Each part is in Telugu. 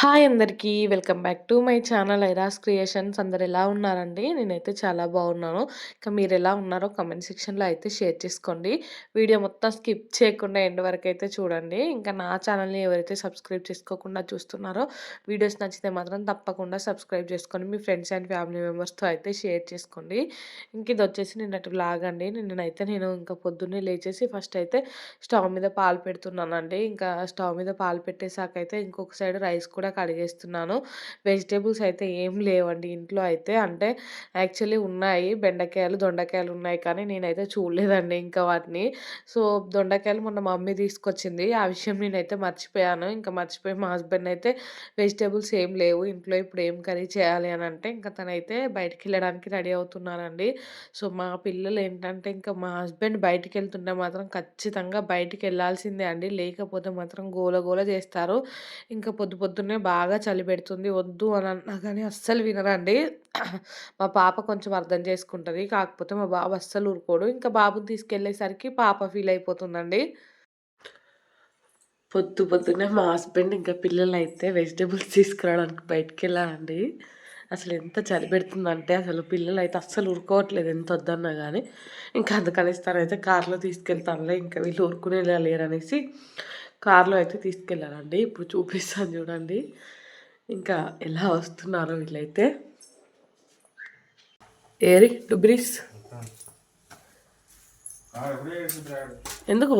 హాయ్ అందరికీ welcome back to my channel ఐరాస్ creations. అందరు ఎలా ఉన్నారండి? నేనైతే చాలా బాగున్నాను. ఇంకా మీరు ఎలా ఉన్నారో కమెంట్ సెక్షన్లో అయితే షేర్ చేసుకోండి. వీడియో మొత్తం స్కిప్ చేయకుండా ఎండ్ వరకు అయితే చూడండి. ఇంకా నా ఛానల్ని ఎవరైతే సబ్స్క్రైబ్ చేసుకోకుండా చూస్తున్నారో వీడియోస్ నచ్చితే మాత్రం తప్పకుండా సబ్స్క్రైబ్ చేసుకొని మీ ఫ్రెండ్స్ అండ్ ఫ్యామిలీ మెంబర్స్తో అయితే షేర్ చేసుకోండి. ఇంక ఇది వచ్చేసి నిన్నటి బ్లాగ్ అండి. నిన్నైతే నేను ఇంకా పొద్దున్నే లేచేసి ఫస్ట్ అయితే స్టవ్ మీద పాలు పెడుతున్నానండి. ఇంకా స్టవ్ మీద పాలు పెట్టేశాక అయితే ఇంకొక సైడ్ రైస్ కూడా కడిగేస్తున్నాను. వెజిటేబుల్స్ అయితే ఏం లేవండి ఇంట్లో అయితే. అంటే యాక్చువల్లీ ఉన్నాయి బెండకాయలు దొండకాయలు ఉన్నాయి కానీ నేనైతే చూడలేదండి ఇంకా వాటిని. సో దొండకాయలు మొన్న మమ్మీ తీసుకొచ్చింది. ఆ విషయం నేనైతే మర్చిపోయాను. ఇంకా మర్చిపోయి మా హస్బెండ్ అయితే వెజిటేబుల్స్ ఏం లేవు ఇంట్లో ఇప్పుడు ఏం కర్రీ చేయాలి అని అంటే ఇంకా తనైతే బయటికి వెళ్ళడానికి రెడీ అవుతున్నానండి సో మా పిల్లలు ఏంటంటే ఇంకా మా హస్బెండ్ బయటికి వెళ్తుంటే మాత్రం ఖచ్చితంగా బయటికి వెళ్ళాల్సిందే అండి. లేకపోతే మాత్రం గోల గోల చేస్తారు. ఇంకా పొద్దు పొద్దున్నే బాగా చలి పెడుతుంది. వద్దు అని అన్నా కానీ అస్సలు వినరండి. మా పాప కొంచెం అర్థం చేసుకుంటుంది. కాకపోతే మా బాబు అస్సలు ఊరుకోడు. ఇంకా బాబుని తీసుకెళ్ళేసరికి పాప ఫీల్ అయిపోతుందండి. పొద్దు పొద్దున్నే మా హస్బెండ్ ఇంకా పిల్లలు అయితే వెజిటేబుల్స్ తీసుకురావడానికి బయటికి వెళ్ళాలండి అసలు ఎంత చలి పెడుతుందంటే అసలు పిల్లలు అయితే అస్సలు ఊరుకోవట్లేదు. ఎంత వద్దన్నా కానీ ఇంకా అందుకని అయితే కార్లో తీసుకెళ్తానులే. ఇంకా వీళ్ళు ఊరుకునే లేరనేసి కార్లో అయితే తీసుకెళ్ళారండి ఇప్పుడు చూపిస్తాను చూడండి. ఇంకా ఎలా వస్తున్నారో వీళ్ళైతే. ఏరి డుబ్రీస్. ఎందుకు?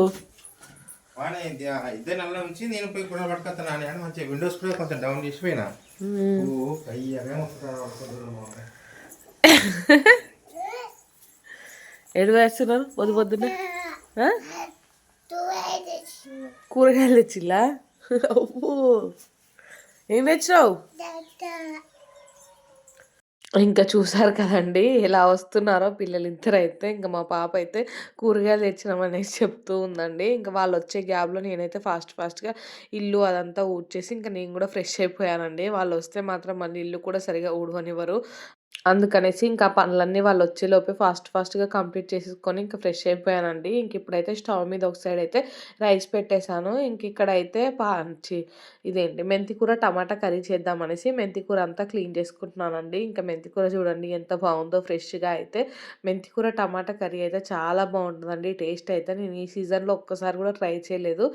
నుంచి నేను పోయి కూడా పట్టుకొస్తాను అని మంచిగా విండోస్ కూడా కొంచెం డౌన్ చేసిపోయినా ఏడు వేస్తున్నారు? పొద్దు పొద్దున్నే? కూరగాయలు తెచ్చిల్లా అవ్వు. ఏం తెచ్చావు ఇంకా చూసారు కదండి ఎలా వస్తున్నారో పిల్లలు ఇద్దరు అయితే ఇంకా మా పాప అయితే కూరగాయలు తెచ్చినామనేసి చెప్తూ ఉందండి. ఇంకా వాళ్ళు వచ్చే గ్యాప్లో నేనైతే ఫాస్ట్ ఫాస్ట్గా ఇల్లు అదంతా ఊడ్చేసి ఇంకా నేను కూడా ఫ్రెష్ అయిపోయానండి. వాళ్ళు వస్తే మాత్రం మళ్ళీ ఇల్లు కూడా సరిగా ఊడవనివ్వరు. అందుకనేసి ఇంకా పనులన్నీ వాళ్ళు వచ్చేలోపే ఫాస్ట్ ఫాస్ట్గా కంప్లీట్ చేసేసుకొని ఇంకా ఫ్రెష్ అయిపోయానండి. ఇంక ఇప్పుడైతే స్టవ్ మీద ఒక సైడ్ అయితే రైస్ పెట్టేశాను. ఇంక ఇక్కడైతే పాచి ఇదేంటి మెంతికూర టమాటా కర్రీ చేద్దామనేసి మెంతికూర అంతా క్లీన్ చేసుకుంటున్నానండి. ఇంకా మెంతికూర చూడండి ఎంత బాగుందో ఫ్రెష్గా అయితే. మెంతికూర టమాటా కర్రీ అయితే చాలా బాగుంటుందండి. టేస్ట్ అయితే నేను ఈ సీజన్లో ఒక్కసారి కూడా ట్రై చేయలేదు.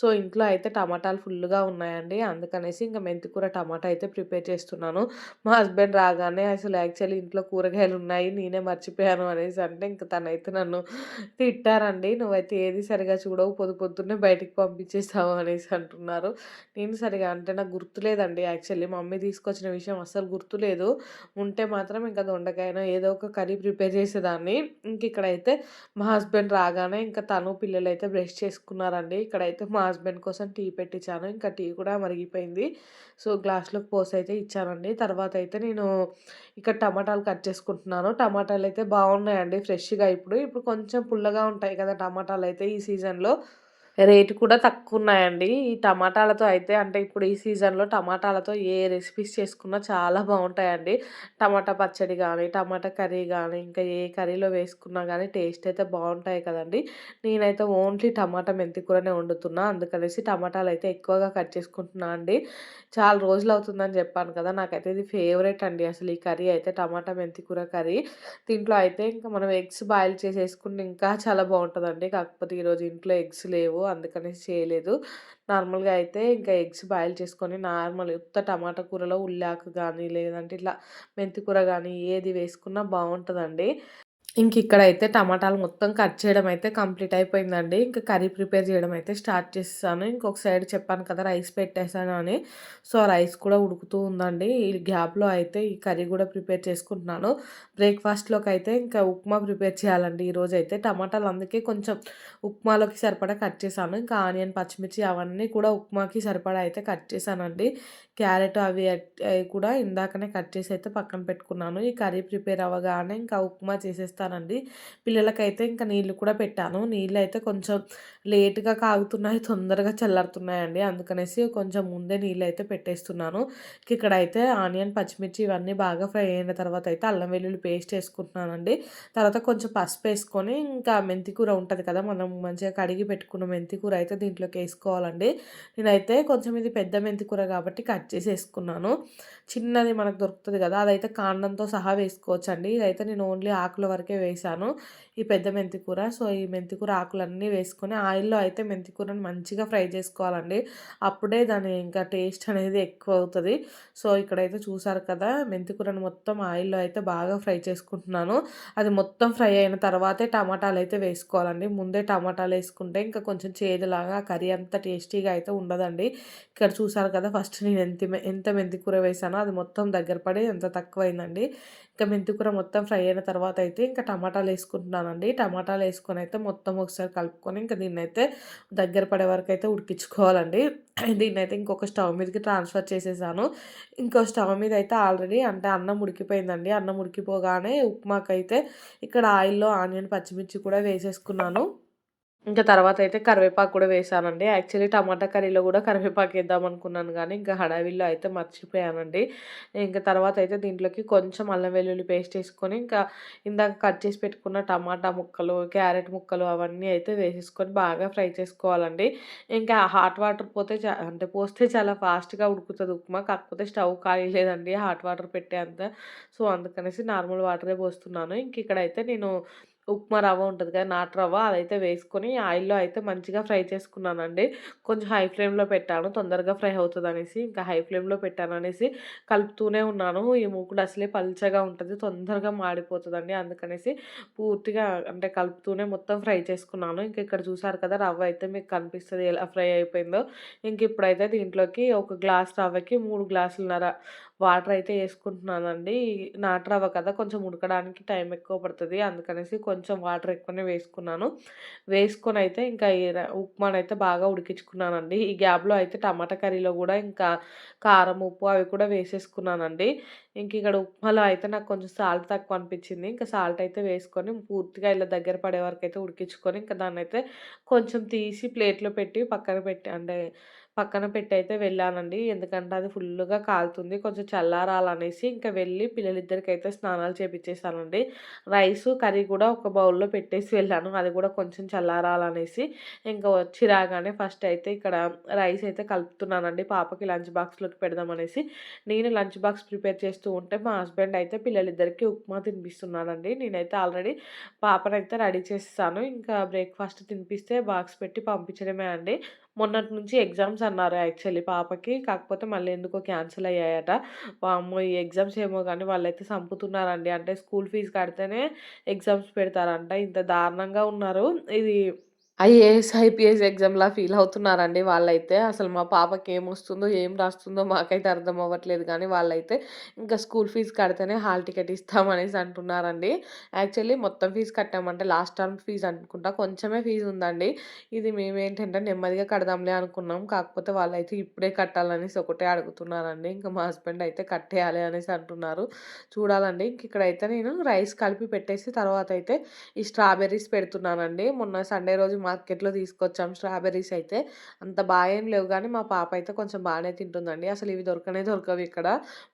సో ఇంట్లో అయితే టమాటాలు ఫుల్గా ఉన్నాయండి. అందుకనేసి ఇంకా మెంతికూర టమాటా అయితే ప్రిపేర్ చేస్తున్నాను. మా హస్బెండ్ రాగానే అసలు యాక్చువల్లీ ఇంట్లో కూరగాయలు ఉన్నాయి నేనే మర్చిపోయాను అనేసి అంటే ఇంక తనైతే నన్ను తిట్టారండి. నువ్వైతే ఏది సరిగా చూడవు పొద్దు పొద్దున్నే బయటికి పంపించేస్తావు అనేసి అంటున్నారు. నేను సరిగా అంటే నాకు గుర్తులేదండి యాక్చువల్లీ మమ్మీ తీసుకొచ్చిన విషయం అస్సలు గుర్తులేదు ఉంటే మాత్రం ఇంకా దొండకాయనో ఏదో ఒక కర్రీ ప్రిపేర్ చేసేదాన్ని. ఇంక ఇక్కడైతే మా హస్బెండ్ రాగానే ఇంకా తను పిల్లలు అయితే బ్రష్ చేసుకున్నారండి. ఇక్కడైతే మా హస్బెండ్ కోసం టీ పెట్టించాను. ఇంకా టీ కూడా మరిగిపోయింది. సో గ్లాస్లోకి పోసి అయితే ఇచ్చానండి. తర్వాత అయితే నేను ఇక్కడ టమాటాలు కట్ చేసుకుంటున్నాను. టమాటాలు అయితే బాగున్నాయండి ఫ్రెష్గా ఇప్పుడు. ఇప్పుడు కొంచెం పుల్లగా ఉంటాయి కదా టమాటాలు అయితే ఈ సీజన్లో. రేటు కూడా తక్కువ ఉన్నాయండి ఈ టమాటాలతో అయితే అంటే ఇప్పుడు ఈ సీజన్లో టమాటాలతో ఏ రెసిపీస్ చేసుకున్నా చాలా బాగుంటాయండి. టమాటా పచ్చడి కానీ టమాటా కర్రీ కానీ ఇంకా ఏ కర్రీలో వేసుకున్నా కానీ టేస్ట్ అయితే బాగుంటాయి కదండి. నేనైతే ఓన్లీ టమాటా మెంతి కూరనే వండుతున్నా. అందుకనేసి టమాటాలు అయితే ఎక్కువగా కట్ చేసుకుంటున్నా అండి. చాలా రోజులు అవుతుందని చెప్పాను కదా! నాకైతే ఇది ఫేవరెట్ అండి అసలు ఈ కర్రీ అయితే టమాటా మెంతి కూర కర్రీ. దీంట్లో అయితే ఇంకా మనం ఎగ్స్ బాయిల్ చేసేసుకుంటే ఇంకా చాలా బాగుంటుందండి. కాకపోతే ఈరోజు ఇంట్లో ఎగ్స్ లేవు. అందుకనేసి చేయలేదు. నార్మల్గా అయితే ఇంకా ఎగ్స్ బాయిల్ చేసుకొని నార్మల్ ఉత్త టమాటా కూరలో ఉల్లాకు కానీ లేదంటే ఇట్లా మెంతి కూర కానీ ఏది వేసుకున్నా బాగుంటుందండి ఇంక ఇక్కడైతే టమాటాలు మొత్తం కట్ చేయడం అయితే కంప్లీట్ అయిపోయిందండి. ఇంకా కర్రీ ప్రిపేర్ చేయడం అయితే స్టార్ట్ చేస్తాను ఇంకొక సైడ్ చెప్పాను కదా రైస్ పెట్టేశాను అని. సో రైస్ కూడా ఉడుకుతూ ఉందండి. ఈ గ్యాప్లో అయితే ఈ కర్రీ కూడా ప్రిపేర్ చేసుకుంటున్నాను. బ్రేక్ఫాస్ట్లోకి అయితే ఇంకా ఉప్మా ప్రిపేర్ చేయాలండి. ఈరోజు అయితే టమాటాలు అందుకే కొంచెం ఉప్మాలోకి సరిపడా కట్ చేశాను. ఇంకా ఆనియన్ పచ్చిమిర్చి అవన్నీ కూడా ఉప్మాకి సరిపడా అయితే కట్ చేశానండి. క్యారెట్ అవి అవి కూడా ఇందాకనే కట్ చేసి అయితే పక్కన పెట్టుకున్నాను. ఈ కర్రీ ప్రిపేర్ అవ్వగానే ఇంకా ఉప్మా చేసేస్తానండి. పిల్లలకైతే ఇంకా నీళ్ళు కూడా పెట్టాను. నీళ్ళు అయితే కొంచెం లేట్గా కాగుతున్నాయి తొందరగా చల్లారుతున్నాయండి. అందుకనేసి కొంచెం ముందే నీళ్ళు అయితే పెట్టేస్తున్నాను. ఇక్కడైతే ఆనియన్ పచ్చిమిర్చి ఇవన్నీ బాగా ఫ్రై అయిన తర్వాత అయితే అల్లం వెల్లుల్లి పేస్ట్ వేసుకుంటున్నానండి. తర్వాత కొంచెం పసుపు వేసుకొని ఇంకా మెంతి కూర ఉంటుంది కదా మనం మంచిగా కడిగి పెట్టుకున్న మెంతి కూర అయితే దీంట్లోకి వేసుకోవాలండి. నేనైతే కొంచెం ఇది పెద్ద మెంతి కూర కాబట్టి కట్ చేసేసుకున్నాను. చిన్నది మనకు దొరుకుతుంది కదా అదైతే కాండంతో సహా వేసుకోవచ్చు అండి ఇదైతే నేను ఓన్లీ ఆకుల వరకే వేసాను ఈ పెద్ద మెంతికూర. సో ఈ మెంతికూర ఆకులన్నీ వేసుకొని ఆయిల్లో అయితే మెంతి కూరని మంచిగా ఫ్రై చేసుకోవాలండి. అప్పుడే దాని ఇంకా టేస్ట్ అనేది ఎక్కువ అవుతుంది. సో ఇక్కడైతే చూసారు కదా మెంతి కూరని మొత్తం ఆయిల్లో అయితే బాగా ఫ్రై చేసుకుంటున్నాను. అది మొత్తం ఫ్రై అయిన తర్వాతే టమాటాలు అయితే వేసుకోవాలండి. ముందే టమాటాలు వేసుకుంటే ఇంకా కొంచెం చేదులాగా కర్రీ అంత టేస్టీగా అయితే ఉండదండి. ఇక్కడ చూసారు కదా ఫస్ట్ నేను ఎంత ఎంత మెంతి కూర వేసానో అది మొత్తం దగ్గర పడి ఎంత తక్కువైందండి. ఇంకా మెంతికూర మొత్తం ఫ్రై అయిన తర్వాత అయితే ఇంకా టమాటాలు వేసుకుంటున్నానండి. టమాటాలు వేసుకొని అయితే మొత్తం ఒకసారి కలుపుకొని ఇంకా దీన్ని అయితే దగ్గర పడే వరకు అయితే ఉడికించుకోవాలండి. దీన్ని అయితే ఇంకొక స్టవ్ మీదకి ట్రాన్స్ఫర్ చేసేసాను. ఇంకో స్టవ్ మీద అయితే ఆల్రెడీ అంటే అన్నం ఉడికిపోయిందండి. అన్నం ఉడికిపోగానే ఉప్మాకైతే ఇక్కడ ఆయిల్లో ఆనియన్ పచ్చిమిర్చి కూడా వేసేసుకున్నాను. ఇంకా తర్వాత అయితే కరివేపాకు కూడా వేసానండి. యాక్చువల్లీ టమాటా కర్రీలో కూడా కరివేపాకు వేద్దాం అనుకున్నాను కానీ ఇంకా హడావిల్లో అయితే మర్చిపోయానండి. ఇంకా తర్వాత అయితే దీంట్లోకి కొంచెం అల్లం వెల్లుల్లి పేస్ట్ వేసుకొని ఇంకా ఇందాక కట్ చేసి పెట్టుకున్న టమాటా ముక్కలు క్యారెట్ ముక్కలు అవన్నీ అయితే వేసేసుకొని బాగా ఫ్రై చేసుకోవాలండి. ఇంకా హాట్ వాటర్ పోతే అంటే పోస్తే చాలా ఫాస్ట్గా ఉడుకుతుంది ఉప్మా కాకపోతే స్టవ్ ఖాళీ లేదండి. హాట్ వాటర్ పెట్టే అంత సో అందుకనేసి నార్మల్ వాటరే పోస్తున్నాను. ఇంక ఇక్కడైతే నేను ఉప్మా రవ్వ ఉంటుంది కదా నాటు రవ్వ అదైతే వేసుకొని ఆయిల్లో అయితే మంచిగా ఫ్రై చేసుకున్నానండి. కొంచెం హై ఫ్లేమ్లో పెట్టాను తొందరగా ఫ్రై అవుతుంది అనేసి ఇంకా హై ఫ్లేమ్లో పెట్టాను అనేసి కలుపుతూనే ఉన్నాను. ఈ మూకుడు అసలే పల్చగా ఉంటుంది తొందరగా మాడిపోతుందండి అందుకనేసి పూర్తిగా అంటే కలుపుతూనే మొత్తం ఫ్రై చేసుకున్నాను. ఇంకా ఇక్కడ చూసారు కదా రవ్వ అయితే మీకు కనిపిస్తుంది ఎలా ఫ్రై అయిపోయిందో. ఇంక ఇప్పుడైతే దీంట్లోకి ఒక గ్లాస్ రవ్వకి మూడు గ్లాసులున్నర వాటర్ అయితే వేసుకుంటున్నానండి. నాటు రవ్వ కదా కొంచెం ఉడకడానికి టైం ఎక్కువ పడుతుంది. అందుకనేసి కొంచెం వాటర్ ఎక్కువనే వేసుకున్నాను. వేసుకొని అయితే ఇంకా ఉప్మాన్ అయితే బాగా ఉడికించుకున్నానండి. ఈ గ్యాప్లో అయితే టమాటా కర్రీలో కూడా ఇంకా కారం ఉప్పు అవి కూడా వేసేసుకున్నానండి. ఇంక ఇక్కడ ఉప్మాలో అయితే నాకు కొంచెం సాల్ట్ తక్కువ అనిపించింది. ఇంకా సాల్ట్ అయితే వేసుకొని పూర్తిగా ఇలా దగ్గర పడే వరకు అయితే ఉడికించుకొని ఇంకా దాన్ని అయితే కొంచెం తీసి ప్లేట్లో పెట్టి పక్కన పెట్టి అంటే పక్కన పెట్టి అయితే వెళ్ళానండి. ఎందుకంటే అది ఫుల్గా కాలుతుంది. కొంచెం చల్లారాలనేసి ఇంకా వెళ్ళి పిల్లలిద్దరికి అయితే స్నానాలు చేపించేసానండి రైస్ కర్రీ కూడా ఒక బౌల్లో పెట్టేసి వెళ్ళాను. అది కూడా కొంచెం చల్లారాలనేసి ఇంకా వచ్చి రాగానే ఫస్ట్ అయితే ఇక్కడ రైస్ అయితే కలుపుతున్నానండి. పాపకి లంచ్ బాక్స్లోకి పెడదామనేసి నేను లంచ్ బాక్స్ ప్రిపేర్ చేస్తూ ఉంటే మా హస్బెండ్ అయితే పిల్లలిద్దరికి ఉప్మా తినిపిస్తున్నానండి నేనైతే ఆల్రెడీ పాపనైతే రెడీ చేస్తాను. ఇంకా బ్రేక్ఫాస్ట్ తినిపిస్తే బాక్స్ పెట్టి పంపించడమే అండి. మొన్నటి నుంచి ఎగ్జామ్స్ అన్నారు యాక్చువల్లీ పాపకి. కాకపోతే మళ్ళీ ఎందుకో క్యాన్సిల్ అయ్యాయట. వామ్మో ఈ ఎగ్జామ్స్ ఏమో కానీ వాళ్ళైతే చంపుతున్నారండి. అంటే స్కూల్ ఫీజు కడితేనే ఎగ్జామ్స్ పెడతారంట. ఇంత దారుణంగా ఉన్నారు. ఇది ఐఏఎస్, ఐపీఎస్ ఎగ్జామ్‌లా ఫీల్ అవుతున్నారండి వాళ్ళైతే. అసలు మా పాపకి ఏమొస్తుందో, ఏం రాస్తుందో మాకైతే అర్థం అవ్వట్లేదు కానీ వాళ్ళైతే ఇంకా స్కూల్ ఫీజు కడితేనే హాల్ టికెట్ ఇస్తామనేసి అంటున్నారండి. యాక్చువల్లీ మొత్తం ఫీజు కట్టామంటే లాస్ట్ టర్మ్ ఫీజు అనుకుంటా కొంచెమే ఫీజు ఉందండి. ఇది మేమేంటంటే నెమ్మదిగా కడదాంలే అనుకున్నాం. కాకపోతే వాళ్ళైతే ఇప్పుడే కట్టాలనేసి ఒకటే అడుగుతున్నారండి. ఇంకా మా హస్బెండ్ అయితే కట్టేయాలి అనేసి అంటున్నారు. చూడాలండి. ఇంక ఇక్కడైతే నేను రైస్ కలిపి పెట్టేసి తర్వాత అయితే ఈ స్ట్రాబెర్రీస్ పెడుతున్నానండి. మొన్న సండే రోజు మార్కెట్‌లో తీసుకొచ్చాం స్ట్రాబెర్రీస్ అయితే. అంత బాగా ఏం లేవు కానీ మా పాప అయితే కొంచెం బాగానే తింటుందండి. అసలు ఇవి దొరకనే దొరకవు ఇక్కడ.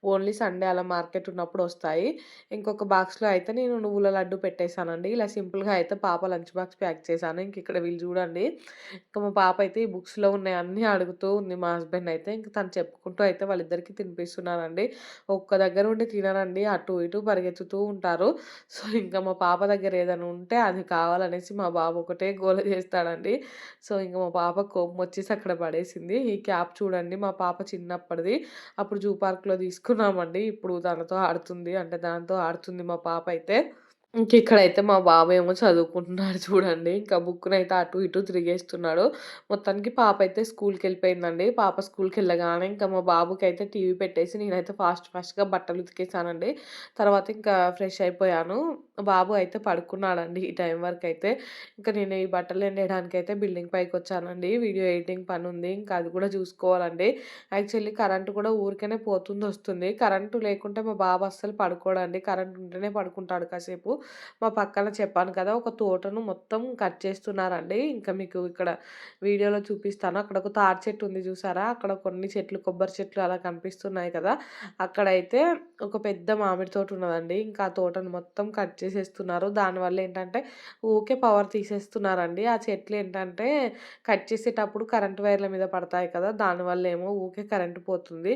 ఓన్లీ సండే అలా మార్కెట్ ఉన్నప్పుడు వస్తాయి. ఇంకొక బాక్స్‌లో అయితే నేను నువ్వుల లడ్డు పెట్టేసానండి. ఇలా సింపుల్‌గా అయితే పాప లంచ్ బాక్స్ ప్యాక్ చేశాను. ఇంక ఇక్కడ వీళ్ళు చూడండి. ఇంకా మా పాప అయితే ఈ బుక్స్‌లో ఉన్నాయి అన్నీ అడుగుతూ ఉంది మా హస్బెండ్ అయితే. ఇంక తను చెప్పుకుంటూ అయితే వాళ్ళిద్దరికీ తినిపిస్తున్నానండి. ఒక్క దగ్గర ఉండి తినరండి. అటు ఇటు పరిగెత్తుతూ ఉంటారు. సో, ఇంకా మా పాప దగ్గర ఏదైనా ఉంటే అది కావాలనేసి మా బాబు ఒకటే గోల చేస్తాడండి. సో, ఇంకా మా పాప కోపం వచ్చేసి అక్కడ పడేసింది. ఈ క్యాప్ చూడండి మా పాప చిన్నప్పటిది. అప్పుడు జూ పార్క్‌లో తీసుకున్నామండి. ఇప్పుడు దానితో ఆడుతుంది. అంటే దాంతో ఆడుతుంది మా పాప అయితే. ఇంక ఇక్కడైతే మా బాబు ఏమో చదువుకుంటున్నాడు చూడండి. ఇంకా బుక్కునైతే అటు ఇటు తిరిగేస్తున్నాడు. మొత్తానికి పాప అయితే స్కూల్కి వెళ్ళిపోయిందండి పాప స్కూల్కి వెళ్ళగానే ఇంకా మా బాబుకి అయితే టీవీ పెట్టేసి నేనైతే ఫాస్ట్ ఫాస్ట్‌గా బట్టలు ఉతికేసానండి. తర్వాత ఇంకా ఫ్రెష్ అయిపోయాను. బాబు అయితే పడుకున్నాడండి ఈ టైం వరకైతే. ఇంకా నేను ఈ బట్టలు ఎండేయడానికి అయితే బిల్డింగ్ పైకి వచ్చానండి వీడియో ఎడిటింగ్ పని ఉంది ఇంకా అది కూడా చూసుకోవాలండి. యాక్చువల్లీ కరెంట్ కూడా ఊరికనే పోతుంది, వస్తుంది. కరెంటు లేకుంటే మా బాబు అస్సలు పడుకోడండి. కరెంట్ ఉంటేనే పడుకుంటాడు కాసేపు. మా పక్కన చెప్పాను కదా! ఒక తోటను మొత్తం కట్ చేస్తున్నారండి. ఇంకా మీకు ఇక్కడ వీడియోలో చూపిస్తాను. అక్కడ ఒక తాటి చెట్టు ఉంది చూసారా? అక్కడ కొన్ని చెట్లు కొబ్బరి చెట్లు అలా కనిపిస్తున్నాయి కదా! అక్కడైతే ఒక పెద్ద మామిడి తోట ఉన్నదండి. ఇంకా ఆ తోటను మొత్తం కట్ చేసేస్తున్నారు. దానివల్ల ఏంటంటే ఊకే పవర్ తీసేస్తున్నారండి. ఆ చెట్లు ఏంటంటే కట్ చేసేటప్పుడు కరెంట్ వైర్ల మీద పడతాయి కదా! దానివల్ల ఏమో ఊకే కరెంట్ పోతుంది.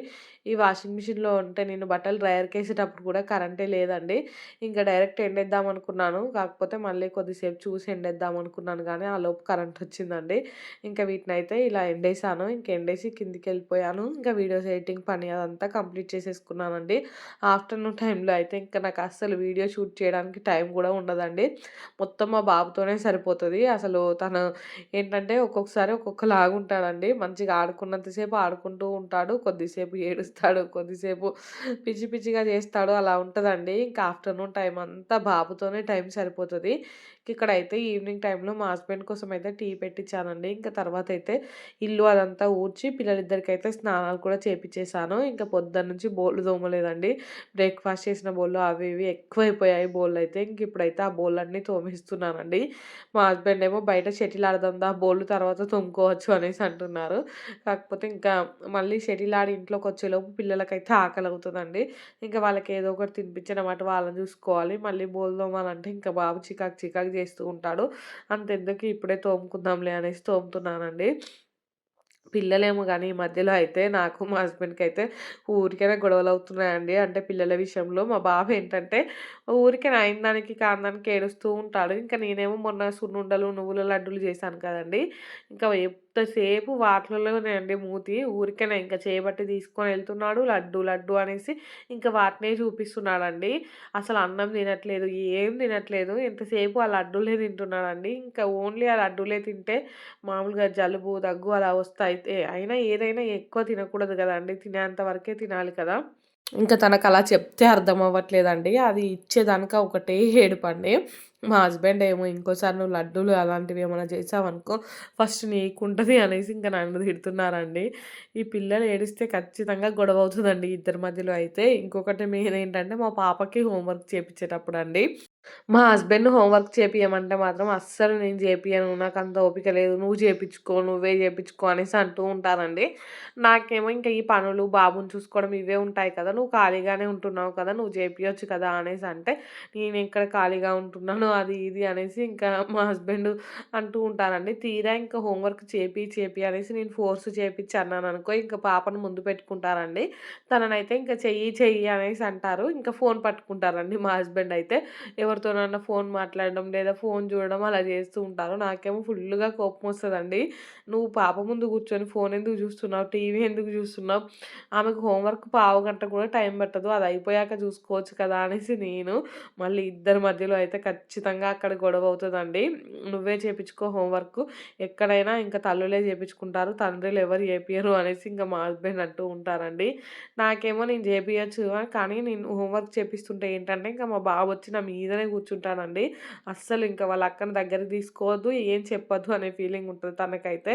ఈ వాషింగ్ మిషన్‌లో ఉంటే నేను బట్టలు డ్రైయర్‌కేసేటప్పుడు కూడా కరెంటే లేదండి. ఇంకా డైరెక్ట్ ఎండేద్దాం అనుకున్నాను. కాకపోతే మళ్ళీ కొద్దిసేపు చూసి ఎండేద్దాం అనుకున్నాను గానీ, ఆలోపు కరెంట్ వచ్చిందండి. ఇంకా వీటిని అయితే ఇలా ఎండేసాను. ఇంకా ఎండేసి కిందికెళ్ళిపోయాను. ఇంకా వీడియోస్ ఎడిటింగ్ పని అదంతా కంప్లీట్ చేసేసుకున్నానండి. ఆఫ్టర్‌నూన్ టైంలో అయితే ఇంకా నాకు అస్సలు వీడియో షూట్ చేయడానికి టైం కూడా ఉండదండి. మొత్తం మా బాబుతోనే సరిపోతుంది అసలు తను ఏంటంటే ఒక్కొక్కసారి ఒక్కొక్కలాగా ఉంటాడండి. మంచిగా ఆడుకున్నంతసేపు ఆడుకుంటూ ఉంటాడు. కొద్దిసేపు ఏడుస్తాడు. కొద్దిసేపు పిచ్చి పిచ్చిగా చేస్తాడు. అలా ఉంటుందండి ఇంకా ఆఫ్టర్‌నూన్ టైం అంతా బాగా బాబుతోనే టైం సరిపోతుంది ఇక్కడైతే ఈవినింగ్ టైంలో మా హస్బెండ్ కోసం అయితే టీ పెట్టించానండి. ఇంకా తర్వాత అయితే ఇల్లు అదంతా ఊడ్చి పిల్లలిద్దరికైతే స్నానాలు కూడా చేపిచ్చేసాను. ఇంకా పొద్దున్నుంచి బోళ్ళు తోమలేదండి. బ్రేక్‌ఫాస్ట్ చేసిన బోళ్ళు అవి ఇవి ఎక్కువైపోయాయి బోళ్ళయితే. ఇంక ఇప్పుడైతే ఆ బోళ్ళన్నీ తోమిస్తున్నానండి మా హస్బెండ్ ఏమో బయట షటిల్ ఆడదాం బోళ్ళు తర్వాత తోముకోవచ్చు అనేసి అంటున్నారు. కాకపోతే ఇంకా మళ్ళీ షటిల్ ఆడి ఇంట్లోకి వచ్చేలోపు పిల్లలకైతే ఆకలవుతదండి. ఇంకా వాళ్ళకి ఏదో ఒకటి తినిపించడం అటు వాళ్ళని చూసుకోవాలి. మళ్ళీ బోల్ బోళ్ళు తోమాలంటే ఇంకా బాబు చికాకు చికాకు చేస్తూ ఉంటాడు. అంతెందుకు ఇప్పుడే తోముకుందాంలే అనేసి తోముతున్నానండి. పిల్లలేమో కానీ ఈ మధ్యలో అయితే నాకు మా హస్బెండ్కి అయితే ఊరికైనా గొడవలు అవుతున్నాయండి అంటే పిల్లల విషయంలో మా బాబు ఏంటంటే ఊరికే అయిన దానికి కాందానికి ఏడుస్తూ ఉంటాడు. ఇంకా నేనేమో మొన్న సున్నుండలు, నువ్వుల లడ్డూలు చేశాను కదండీ! ఇంకా ఎంతసేపు వాటిలోనే అండి మూతి. ఊరికేనే ఇంకా చేయబట్టి తీసుకొని వెళ్తున్నాడు లడ్డు లడ్డు అనేసి ఇంకా వాటినే చూపిస్తున్నాడండి. అసలు అన్నం తినట్లేదు. ఏం తినట్లేదు. ఎంతసేపు ఆ లడ్డూలే తింటున్నాడండి. ఇంకా ఓన్లీ ఆ లడ్డూలే తింటే మామూలుగా జలుబు, దగ్గు అలా వస్తాయి. అయినా ఏదైనా ఎక్కువ తినకూడదు కదండి తినేంత వరకే తినాలి కదా! ఇంకా తనకు అలా చెప్తే అర్థం అవ్వట్లేదండి. అది ఇచ్చేదానిక ఒకటే ఏడుపండి. మా హస్బెండ్ ఏమో ఇంకోసారి నువ్వు లడ్డూలు అలాంటివి ఏమైనా చేశావనుకో ఫస్ట్ నీకుంటుంది అనేసి ఇంకా నన్ను తిడుతున్నారండి. ఈ పిల్లలు ఏడిస్తే ఖచ్చితంగా గొడవ అవుతుందండి ఇద్దరి మధ్యలో అయితే. ఇంకొకటి మెయిన్ ఏంటంటే మా పాపకి హోంవర్క్ చేపించేటప్పుడు అండి మా హస్బెండ్ హోంవర్క్ చేపియమంటే మాత్రం అస్సలు నేను చేపియను. అంత ఓపిక లేదు. నువ్వు చేపించుకో నువ్వే చేపించుకో అనేసి అంటూ ఉంటారండి. నాకేమో ఇంకా ఈ పనులు, బాబుని చూసుకోవడం ఇవే ఉంటాయి కదా! నువ్వు ఖాళీగానే ఉంటున్నావు కదా! నువ్వు చేపియొచ్చు కదా! అనేసి అంటే నేను ఇక్కడ ఖాళీగా ఉంటున్నాను అది ఇది అనేసి ఇంకా మా హస్బెండ్ అంటూ ఉంటారండి. తీరా ఇంకా హోంవర్క్ చేపి చేపి అనేసి నేను ఫోర్స్ చేపిచ్చి అన్నాననుకో ఇంకా పాపను ముందు పెట్టుకుంటారండి. తననైతే ఇంకా చెయ్యి, చెయ్యి అనేసి అంటారు. ఇంకా ఫోన్ పట్టుకుంటారండి మా హస్బెండ్ అయితే. ఎవరితోనన్నా ఫోన్ మాట్లాడడం లేదా ఫోన్ చూడడం అలా చేస్తూ ఉంటారు. నాకేమో ఫుల్లుగా వస్తుందండి నువ్వు పాప ముందు కూర్చొని ఫోన్ ఎందుకు చూస్తున్నావు? టీవీ ఎందుకు చూస్తున్నావు? ఆమెకు హోంవర్క్ పావుగంట కూడా టైం పట్టదు. అది అయిపోయాక చూసుకోవచ్చు కదా! అనేసి నేను. మళ్ళీ ఇద్దరి మధ్యలో అయితే ఖచ్చితంగా ఖచ్చితంగా అక్కడ గొడవ అవుతుందండి నువ్వే చేయించుకో హోంవర్క్. ఎక్కడైనా ఇంకా తల్లులే చేయించుకుంటారు తండ్రులు ఎవరు చేపియరు అనేసి ఇంకా మా హస్బెండ్ అంటూ ఉంటారండి. నాకేమో నేను చేపించచ్చు కానీ నేను హోంవర్క్ చేపిస్తుంటే ఏంటంటే ఇంకా మా బాబు వచ్చి నా మీదనే కూర్చుంటానండి అస్సలు ఇంకా వాళ్ళ అక్కని దగ్గరికి తీసుకోవద్దు, ఏం చెప్పొద్దు అనే ఫీలింగ్ ఉంటుంది తనకైతే.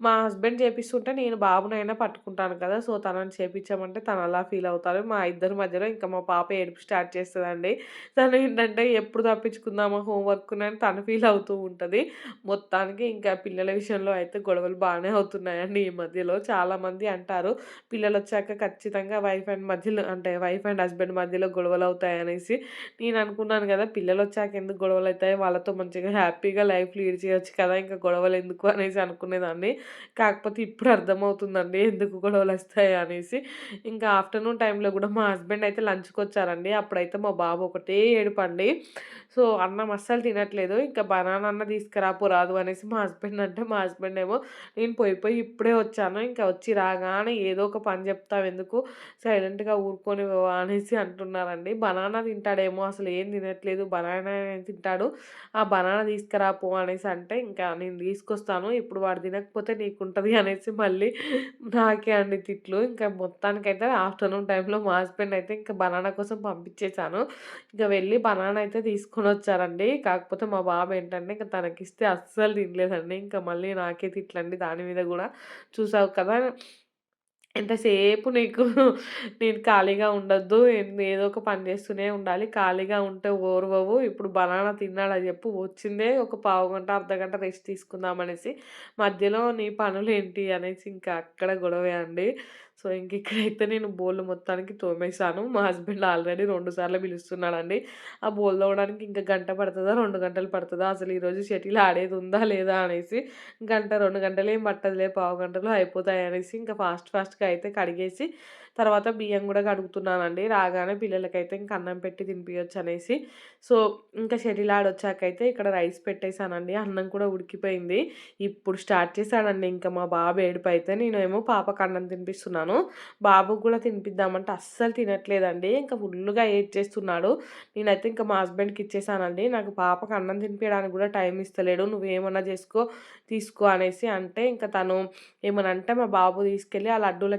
మా హస్బెండ్ చేపిస్తుంటే నేను బాబునైనా పట్టుకుంటాను కదా! సో, తనని చేపించామంటే తను అలా ఫీల్ అవుతారు. మా ఇద్దరి మధ్యలో ఇంకా మా పాప ఏడుపు స్టార్ట్ చేస్తుందండి తను ఏంటంటే ఎప్పుడు తప్పించుకుందామా హోంవర్క్‌నని తను ఫీల్ అవుతూ ఉంటుంది మొత్తానికి ఇంకా పిల్లల విషయంలో అయితే గొడవలు బాగానే అవుతున్నాయండి ఈ మధ్యలో. చాలామంది అంటారు పిల్లలు వచ్చాక ఖచ్చితంగా వైఫ్ అండ్ మధ్యలో అంటే వైఫ్ అండ్ హస్బెండ్ మధ్యలో గొడవలు అవుతాయనేసి నేను అనుకున్నాను కదా పిల్లలు వచ్చాక ఎందుకు గొడవలు అవుతాయి వాళ్ళతో మంచిగా హ్యాపీగా లైఫ్ లీడ్ చేయొచ్చు కదా! ఇంకా గొడవలు ఎందుకు అనేసి అనుకునేదాన్ని. కాకపోతే ఇప్పుడు అర్థమవుతుందండి ఎందుకు గొడవలొస్తాయి అనేసి. ఇంకా ఆఫ్టర్‌నూన్ టైంలో కూడా మా హస్బెండ్ అయితే లంచ్కి వచ్చారండి అప్పుడైతే మా బాబు ఒకటే ఏడుపండి. సో, అన్నం అస్సలు తినట్లేదు. ఇంకా బనానా అన్నా తీసుకురాపోరాదు అనేసి మా హస్బెండ్ అంటే, మా హస్బెండ్ ఏమో నేను పోయి పోయి ఇప్పుడే వచ్చాను. ఇంకా వచ్చి రాగానే ఏదో ఒక పని చెప్తావు ఎందుకు సైలెంట్‌గా ఊరుకొని అనేసి అంటున్నారండి. బనానా తింటాడేమో అసలు ఏం తినట్లేదు. బనానా తింటాడు. ఆ బనానా తీసుకురాపో అనేసి అంటే, ఇంకా నేను తీసుకొస్తాను. ఇప్పుడు వాడు తినకపోతే నీకుంటుంది అనేసి మళ్ళీ నాకే అండి తిట్లు. ఇంకా మొత్తానికైతే ఆఫ్టర్‌నూన్ టైంలో మా హస్బెండ్ అయితే ఇంకా బనానా కోసం పంపించేసాను. ఇంకా వెళ్ళి బనానా అయితే తీసుకొని వచ్చారండి కాకపోతే మా బాబు ఏంటంటే ఇంకా తనకిస్తే అస్సలు తినలేదండి. ఇంకా మళ్ళీ నాకే తిట్లండి దాని మీద కూడా చూసావు కదా! ఎంతసేపు నీకు నేను ఖాళీగా ఉండొద్దు. ఏదో ఒక పని చేస్తూనే ఉండాలి. ఖాళీగా ఉంటే ఓర్వవు. ఇప్పుడు బనానా తిన్నాడని చెప్పు వచ్చిందే ఒక పావు గంట అర్ధగంట రెస్ట్ తీసుకుందాం అనేసి మధ్యలో నీ పనులు ఏంటి అనేసి ఇంకా అక్కడ గొడవే అండి. సో, ఇంక ఇక్కడైతే నేను బోళ్ళు మొత్తానికి తోమేసాను. మా హస్బెండ్ ఆల్రెడీ రెండు సార్లు పిలుస్తున్నాడండి. ఆ బోల్ తోవడానికి ఇంకా గంట పడుతుందా రెండు గంటలు పడుతుందా అసలు ఈరోజు షటిల్ ఆడేది ఉందా? లేదా? అనేసి గంట, 2 గంటలేం పట్టదులే పావు గంటలు అయిపోతాయి అనేసి ఇంకా ఫాస్ట్ ఫాస్ట్‌గా అయితే కడిగేసి తర్వాత బియ్యం కూడా కడుగుతున్నానండి. రాగానే పిల్లలకైతే ఇంక అన్నం పెట్టి తినిపియొచ్చనేసి. సో, ఇంకా షటిల్ ఆడొచ్చాకైతే ఇక్కడ రైస్ పెట్టేసానండి. అన్నం కూడా ఉడికిపోయింది. ఇప్పుడు స్టార్ట్ చేశాడండి ఇంకా మా బాబు ఏడుపైతే. నేనేమో పాపకు అన్నం తినిపిస్తున్నాను. బాబుకి కూడా తినిపిద్దామంటే అస్సలు తినట్లేదండి. ఇంకా ఫుల్గా ఏడ్ చేస్తున్నాడు నేనైతే ఇంకా మా హస్బెండ్‌కి ఇచ్చేసానండి. నాకు పాపకి అన్నం తినిపించడానికి కూడా టైం ఇస్తలేడు. నువ్వేమన్నా చేసుకో, తీసుకో అనేసి అంటే ఇంకా తను ఏమనంటే అంటే మా బాబు తీసుకెళ్ళి ఆ లడ్డూల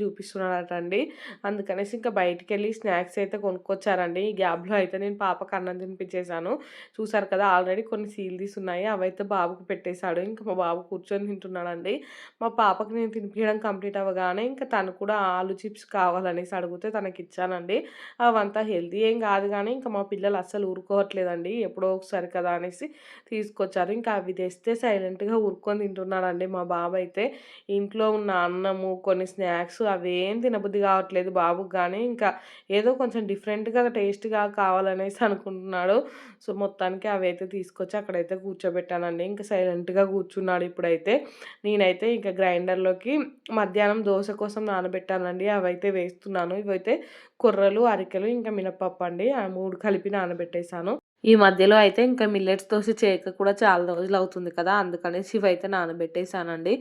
చూపిస్తున్నాడు అండి అందుకనేసి ఇంకా బయటికి వెళ్ళి స్నాక్స్ అయితే కొనుక్కొచ్చారండి. ఈ గ్యాప్‌లో అయితే నేను పాపకి అన్నం తినిపించేశాను చూసారు కదా ఆల్రెడీ కొన్ని సీల్ ఉన్నాయి. అవైతే బాబుకి పెట్టేశాడు ఇంకా మా బాబు కూర్చొని తింటున్నాడండి. మా పాపకి నేను తినిపించడం కంప్లీట్ అవ్వగానే ఇంకా తను కూడా ఆలు చిప్స్ కావాలనేసి అడిగితే తనకి ఇచ్చానండి అవంతా హెల్తీ ఏం కాదు కానీ ఇంకా మా పిల్లలు అస్సలు ఊరుకోవట్లేదండి. ఎప్పుడో ఒకసారి కదా అనేసి తీసుకొచ్చారు. ఇంకా అవి తెస్తే సైలెంట్‌గా ఊరుకొని తింటున్నాడండి మా బాబు అయితే ఇంట్లో ఉన్న అన్నము, కొన్ని స్నాక్స్ అవేం తినబుద్ధి కావట్లేదు బాబుకి కానీ ఇంకా ఏదో కొంచెం డిఫరెంట్‌గా, టేస్ట్‌గా కావాలనేసి అనుకుంటున్నాడు. సో, మొత్తానికి అవి అయితే తీసుకొచ్చి అక్కడైతే కూర్చోబెట్టానండి. ఇంకా సైలెంట్‌గా కూర్చున్నాడు ఇప్పుడైతే. నేనైతే ఇంకా గ్రైండర్‌లోకి మధ్యాహ్నం దోశ కోసం నానబెట్టానండి. అవైతే వేస్తున్నాను. ఇవైతే కొర్రలు, అరికెలు, ఇంకా మినపప్పు అండి. ఆ మూడు కలిపి నానబెట్టేసాను. ఈ మధ్యలో అయితే ఇంకా మిల్లెట్స్ దోశ చేయక కూడా చాలా రోజులు అవుతుంది కదా! అందుకనేసి ఇవైతే నానబెట్టేసానండి.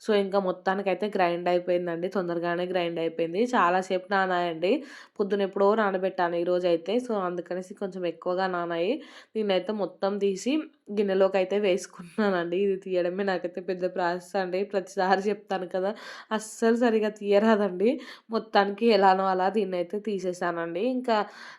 సో, ఇంకా మొత్తానికైతే గ్రైండ్ అయిపోయిందండి. తొందరగానే గ్రైండ్ అయిపోయింది. చాలాసేపు నానాయండి పొద్దున ఎప్పుడో నానబెట్టాను ఈరోజు అయితే సో, అందుకనేసి కొంచెం ఎక్కువగా నానాయి. నేనైతే మొత్తం తీసి గిన్నెలోకి అయితే వేసుకున్నానండి ఇది తీయడమే నాకైతే పెద్ద ప్రాసెస్ అండి. ప్రతిసారి చెప్తాను కదా! అస్సలు సరిగా తీయరాదండి. మొత్తానికి ఎలానో అలా దీన్ని అయితే తీసేసానండి. ఇంకా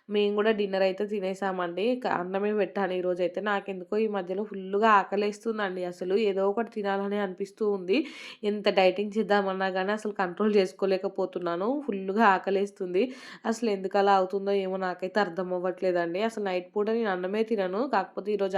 మేము కూడా డిన్నర్ అయితే తినేసామండి. అన్నమే పెట్టాను ఈరోజు అయితే నాకెందుకో ఈ మధ్యలో ఫుల్లుగా ఆకలేస్తుందండి అసలు. ఏదో ఒకటి తినాలని అనిపిస్తూ ఉంది. ఎంత డైటింగ్ చేద్దామన్నా కానీ అసలు కంట్రోల్ చేసుకోలేకపోతున్నాను. ఫుల్లుగా ఆకలేస్తుంది. అసలు ఎందుకు అలా అవుతుందో ఏమో నాకైతే అర్థం అవ్వట్లేదండి. అసలు నైట్ పూట నేను అన్నమే తినను. కాకపోతే ఈరోజు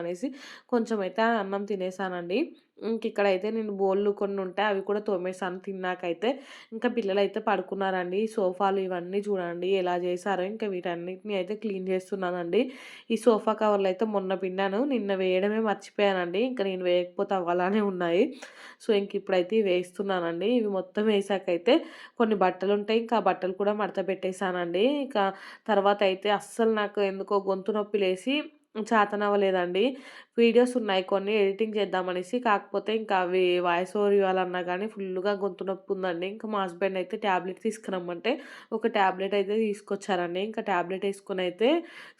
అనేసి కొంచెం అయితే అన్నం తినేసానండి. ఇంక ఇక్కడైతే నేను బోళ్ళు కొన్ని ఉంటాయి అవి కూడా తోమేసాను తిన్నాకైతే. ఇంకా పిల్లలు అయితే పడుకున్నారండి. సోఫాలు ఇవన్నీ చూడండి ఎలా చేశారో. ఇంకా వీటన్నిటిని అయితే క్లీన్ చేస్తున్నానండి. ఈ సోఫా కవర్లు అయితే మొన్న పిండాను. నిన్న వేయడమే మర్చిపోయానండి. ఇంకా నేను వేయకపోతే అవ్వాలనే ఉన్నాయి. సో, ఇంక ఇప్పుడైతే వేస్తున్నానండి. ఇవి మొత్తం వేసాకైతే కొన్ని బట్టలు ఉంటాయి ఇంకా ఆ బట్టలు కూడా మడత పెట్టేసానండి. ఇంకా తర్వాత అయితే అస్సలు నాకు ఎందుకో గొంతు నొప్పి లేసి చేతనవ్వలేదండి. వీడియోస్ ఉన్నాయి కొన్ని ఎడిటింగ్ చేద్దామనేసి. కాకపోతే ఇంకా అవి వాయిస్ ఓవర్ ఇవ్వాలన్నా కానీ ఫుల్లుగా గొంతు నొప్పి ఉందండి. ఇంకా మా హస్బెండ్ అయితే ట్యాబ్లెట్ తీసుకురమ్మంటే ఒక టాబ్లెట్ అయితే తీసుకొచ్చారండి. ఇంకా ట్యాబ్లెట్ వేసుకొని అయితే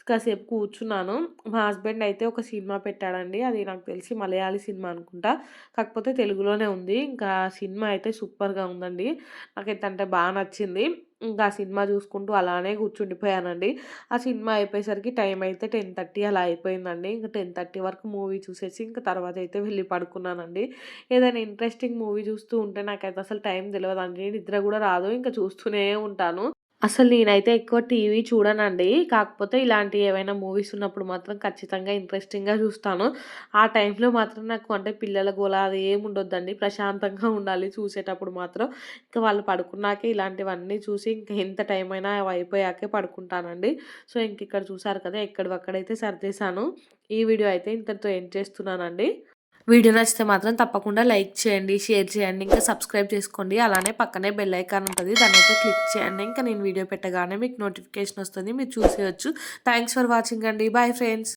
కాసేపు కూర్చున్నాను. మా హస్బెండ్ అయితే ఒక సినిమా పెట్టాడండి. అది నాకు తెలిసి మలయాళీ సినిమా అనుకుంటా. కాకపోతే తెలుగులోనే ఉంది. ఇంకా సినిమా అయితే సూపర్‌గా ఉందండి. నాకైతే అంటే బాగా నచ్చింది. ఇంకా ఆ సినిమా చూసుకుంటూ అలానే కూర్చుండిపోయానండి. ఆ సినిమా అయిపోయేసరికి టైం అయితే 10:30 అలా అయిపోయిందండి. ఇంకా టెన్ థర్టీ వరకు మూవీ చూసేసి ఇంక తర్వాత అయితే వెళ్ళి పడుకున్నానండి. ఏదైనా ఇంట్రెస్టింగ్ మూవీ చూస్తూ ఉంటే నాకైతే అసలు టైం తెలవదండి. నిద్ర కూడా రాదు. ఇంకా చూస్తూనే ఉంటాను. అసలు నేనైతే ఎక్కువ టీవీ చూడనండి. కాకపోతే ఇలాంటి ఏవైనా మూవీస్ ఉన్నప్పుడు మాత్రం ఖచ్చితంగా ఇంట్రెస్టింగ్‌గా చూస్తాను. ఆ టైంలో మాత్రం నాకు అంటే పిల్లల గోల అది ఏమి ఉండొద్దండి. ప్రశాంతంగా ఉండాలి చూసేటప్పుడు మాత్రం. ఇంకా వాళ్ళు పడుకున్నాకే ఇలాంటివన్నీ చూసి ఇంకా ఎంత టైం అయినా అవి అయిపోయాకే పడుకుంటానండి. సో, ఇంక ఇక్కడ చూసారు కదా! ఎక్కడివక్కడైతే సర్దేశాను. ఈ వీడియో అయితే ఇంతటితో ఎండ్ చేస్తున్నానండి. వీడియో నచ్చితే మాత్రం తప్పకుండా లైక్ చేయండి, షేర్ చేయండి, ఇంకా సబ్స్క్రైబ్ చేసుకోండి. అలానే పక్కనే బెల్ ఐకాన్ ఉంటుంది దాన్ని అయితే క్లిక్ చేయండి. ఇంకా నేను వీడియో పెట్టగానే మీకు నోటిఫికేషన్ వస్తుంది. మీరు చూసేయచ్చు థ్యాంక్స్ ఫర్ వాచింగ్ అండి. Bye friends.